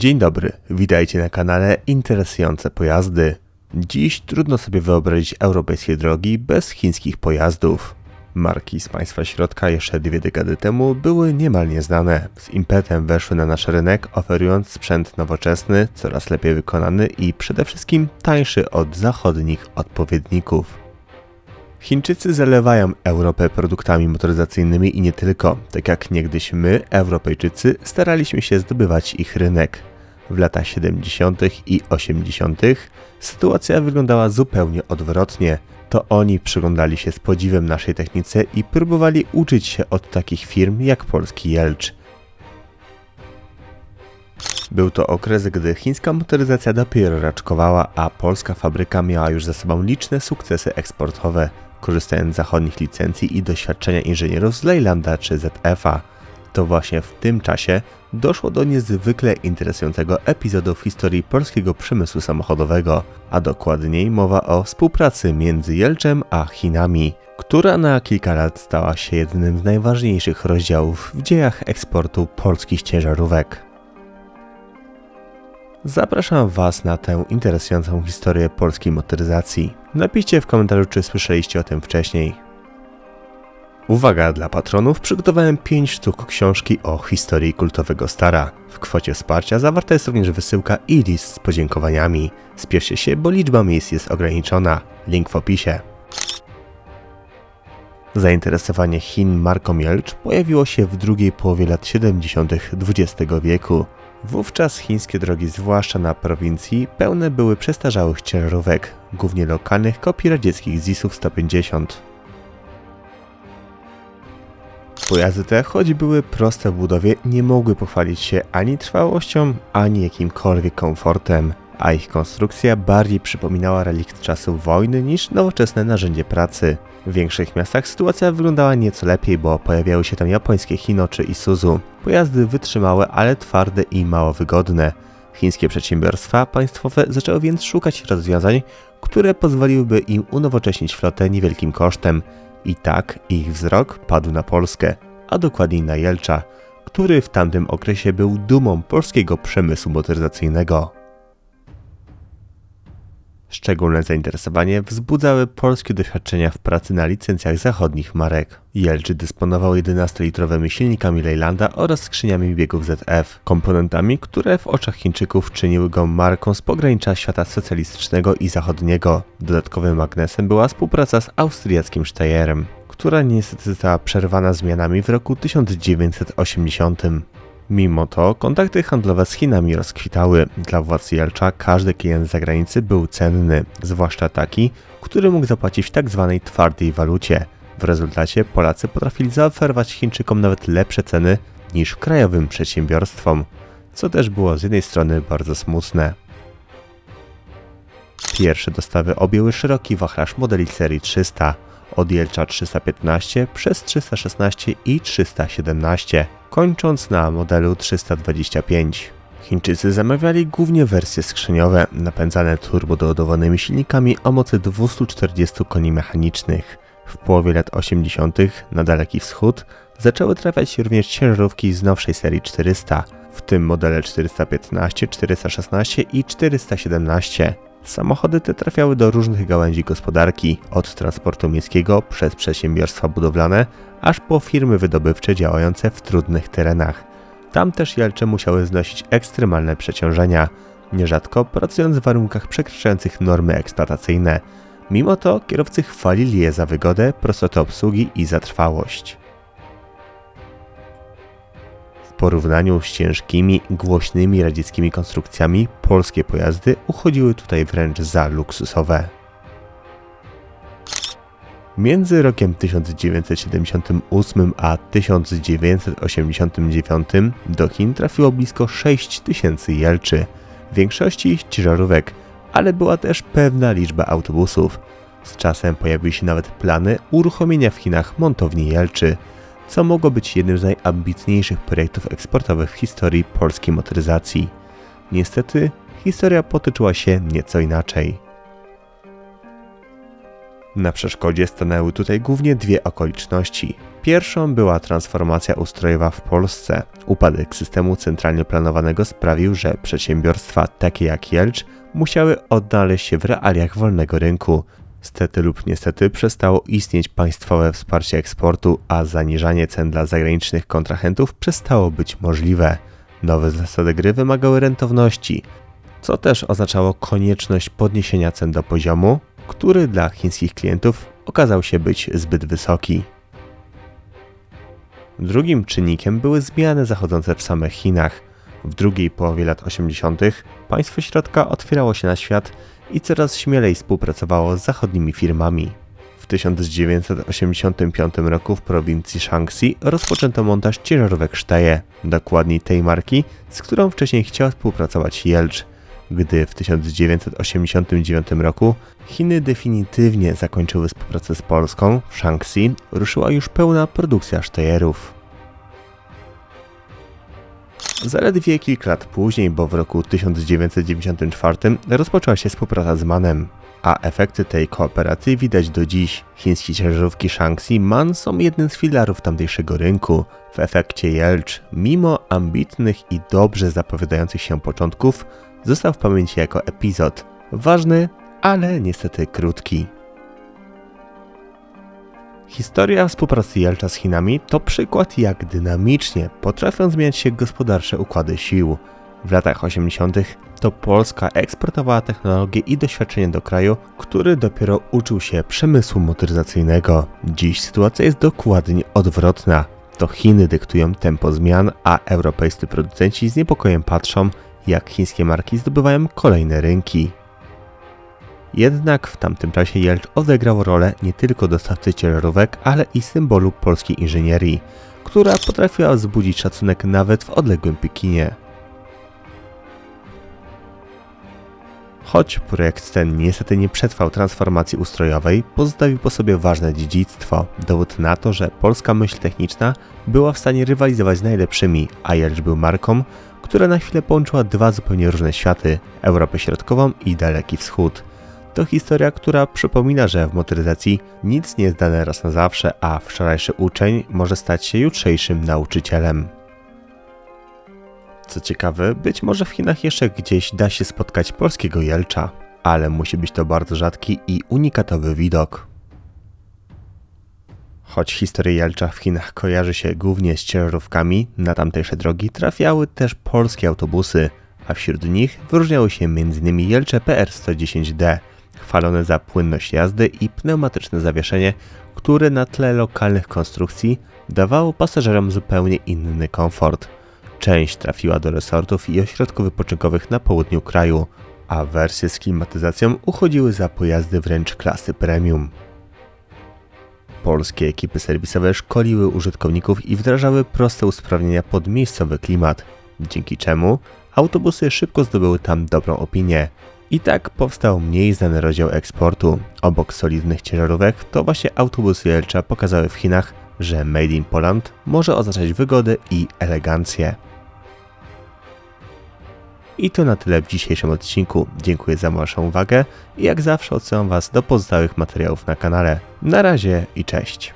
Dzień dobry, witajcie na kanale Interesujące Pojazdy. Dziś trudno sobie wyobrazić europejskie drogi bez chińskich pojazdów. Marki z państwa środka jeszcze dwie dekady temu były niemal nieznane. Z impetem weszły na nasz rynek, oferując sprzęt nowoczesny, coraz lepiej wykonany i przede wszystkim tańszy od zachodnich odpowiedników. Chińczycy zalewają Europę produktami motoryzacyjnymi i nie tylko, tak jak niegdyś my, Europejczycy, staraliśmy się zdobywać ich rynek. W latach 70. i 80. sytuacja wyglądała zupełnie odwrotnie. To oni przyglądali się z podziwem naszej technice i próbowali uczyć się od takich firm jak polski Jelcz. Był to okres, gdy chińska motoryzacja dopiero raczkowała, a polska fabryka miała już za sobą liczne sukcesy eksportowe, korzystając z zachodnich licencji i doświadczenia inżynierów z Leylanda czy ZF-a. To właśnie w tym czasie doszło do niezwykle interesującego epizodu w historii polskiego przemysłu samochodowego, a dokładniej mowa o współpracy między Jelczem a Chinami, która na kilka lat stała się jednym z najważniejszych rozdziałów w dziejach eksportu polskich ciężarówek. Zapraszam Was na tę interesującą historię polskiej motoryzacji. Napiszcie w komentarzu, czy słyszeliście o tym wcześniej. Uwaga dla patronów, przygotowałem 5 sztuk książki o historii kultowego Stara. W kwocie wsparcia zawarta jest również wysyłka i list z podziękowaniami. Spieszcie się, bo liczba miejsc jest ograniczona. Link w opisie. Zainteresowanie Chin marką pojawiło się w drugiej połowie lat 70. XX wieku. Wówczas chińskie drogi, zwłaszcza na prowincji, pełne były przestarzałych ciężarówek, głównie lokalnych kopii radzieckich ZIS-ów 150. Pojazdy te, choć były proste w budowie, nie mogły pochwalić się ani trwałością, ani jakimkolwiek komfortem, a ich konstrukcja bardziej przypominała relikt czasów wojny niż nowoczesne narzędzie pracy. W większych miastach sytuacja wyglądała nieco lepiej, bo pojawiały się tam japońskie Hino czy Isuzu. Pojazdy wytrzymałe, ale twarde i mało wygodne. Chińskie przedsiębiorstwa państwowe zaczęły więc szukać rozwiązań, które pozwoliłyby im unowocześnić flotę niewielkim kosztem. I tak ich wzrok padł na Polskę, a dokładniej na Jelcza, który w tamtym okresie był dumą polskiego przemysłu motoryzacyjnego. Szczególne zainteresowanie wzbudzały polskie doświadczenia w pracy na licencjach zachodnich marek. Jelczy dysponował 11-litrowymi silnikami Leylanda oraz skrzyniami biegów ZF, komponentami, które w oczach Chińczyków czyniły go marką z pogranicza świata socjalistycznego i zachodniego. Dodatkowym magnesem była współpraca z austriackim Steyerem, która niestety została przerwana zmianami w roku 1980. Mimo to kontakty handlowe z Chinami rozkwitały. Dla władz Jelcza każdy klient z zagranicy był cenny, zwłaszcza taki, który mógł zapłacić w tak zwanej twardej walucie. W rezultacie Polacy potrafili zaoferować Chińczykom nawet lepsze ceny niż krajowym przedsiębiorstwom, co też było z jednej strony bardzo smutne. Pierwsze dostawy objęły szeroki wachlarz modeli serii 300, od Jelcza 315 przez 316 i 317 kończąc na modelu 325. Chińczycy zamawiali głównie wersje skrzyniowe, napędzane turbodoładowanymi silnikami o mocy 240 koni mechanicznych. W połowie lat 80. na Daleki Wschód zaczęły trafiać również ciężarówki z nowszej serii 400, w tym modele 415, 416 i 417. Samochody te trafiały do różnych gałęzi gospodarki, od transportu miejskiego przez przedsiębiorstwa budowlane, aż po firmy wydobywcze działające w trudnych terenach. Tam też Jelcze musiały znosić ekstremalne przeciążenia, nierzadko pracując w warunkach przekraczających normy eksploatacyjne. Mimo to kierowcy chwalili je za wygodę, prostotę obsługi i zatrwałość porównaniu z ciężkimi, głośnymi radzieckimi konstrukcjami, polskie pojazdy uchodziły tutaj wręcz za luksusowe. Między rokiem 1978 a 1989 do Chin trafiło blisko 6 tysięcy jelczy, w większości ciężarówek, ale była też pewna liczba autobusów. Z czasem pojawiły się nawet plany uruchomienia w Chinach montowni jelczy, co mogło być jednym z najambitniejszych projektów eksportowych w historii polskiej motoryzacji. Niestety, historia potoczyła się nieco inaczej. Na przeszkodzie stanęły tutaj głównie dwie okoliczności. Pierwszą była transformacja ustrojowa w Polsce. Upadek systemu centralnie planowanego sprawił, że przedsiębiorstwa takie jak Jelcz musiały odnaleźć się w realiach wolnego rynku. Stety lub niestety przestało istnieć państwowe wsparcie eksportu, a zaniżanie cen dla zagranicznych kontrahentów przestało być możliwe. Nowe zasady gry wymagały rentowności, co też oznaczało konieczność podniesienia cen do poziomu, który dla chińskich klientów okazał się być zbyt wysoki. Drugim czynnikiem były zmiany zachodzące w samych Chinach. W drugiej połowie lat 80. państwo środka otwierało się na świat i coraz śmielej współpracowało z zachodnimi firmami. W 1985 roku w prowincji Shaanxi rozpoczęto montaż ciężarówek Steyr, dokładniej tej marki, z którą wcześniej chciał współpracować Jelcz. Gdy w 1989 roku Chiny definitywnie zakończyły współpracę z Polską, w Shaanxi ruszyła już pełna produkcja Steyerów. Zaledwie kilka lat później, bo w roku 1994 rozpoczęła się współpraca z MANem, a efekty tej kooperacji widać do dziś. Chińskie ciężarówki Shaanxi MAN są jednym z filarów tamtejszego rynku. W efekcie Jelcz, mimo ambitnych i dobrze zapowiadających się początków, został w pamięci jako epizod. Ważny, ale niestety krótki. Historia współpracy Jelcza z Chinami to przykład jak dynamicznie potrafią zmieniać się gospodarcze układy sił. W latach 80. to Polska eksportowała technologię i doświadczenie do kraju, który dopiero uczył się przemysłu motoryzacyjnego. Dziś sytuacja jest dokładnie odwrotna. To Chiny dyktują tempo zmian, a europejscy producenci z niepokojem patrzą, jak chińskie marki zdobywają kolejne rynki. Jednak w tamtym czasie Jelcz odegrał rolę nie tylko dostawcy ciężarówek, ale i symbolu polskiej inżynierii, która potrafiła wzbudzić szacunek nawet w odległym Pekinie. Choć projekt ten niestety nie przetrwał transformacji ustrojowej, pozostawił po sobie ważne dziedzictwo, dowód na to, że polska myśl techniczna była w stanie rywalizować z najlepszymi, a Jelcz był marką, która na chwilę połączyła dwa zupełnie różne światy Europę Środkową i Daleki Wschód. To historia, która przypomina, że w motoryzacji nic nie jest dane raz na zawsze, a wczorajszy uczeń może stać się jutrzejszym nauczycielem. Co ciekawe, być może w Chinach jeszcze gdzieś da się spotkać polskiego jelcza, ale musi być to bardzo rzadki i unikatowy widok. Choć historia Jelcza w Chinach kojarzy się głównie z ciężarówkami, na tamtejsze drogi trafiały też polskie autobusy, a wśród nich wyróżniały się m.in. Jelcze PR110D, chwalone za płynność jazdy i pneumatyczne zawieszenie, które na tle lokalnych konstrukcji dawało pasażerom zupełnie inny komfort. Część trafiła do resortów i ośrodków wypoczynkowych na południu kraju, a wersje z klimatyzacją uchodziły za pojazdy wręcz klasy premium. Polskie ekipy serwisowe szkoliły użytkowników i wdrażały proste usprawnienia pod miejscowy klimat, dzięki czemu autobusy szybko zdobyły tam dobrą opinię. I tak powstał mniej znany rozdział eksportu. Obok solidnych ciężarówek, to właśnie autobusy Jelcza pokazały w Chinach, że Made in Poland może oznaczać wygodę i elegancję. I to na tyle w dzisiejszym odcinku. Dziękuję za Waszą uwagę i jak zawsze odsyłam Was do pozostałych materiałów na kanale. Na razie i cześć.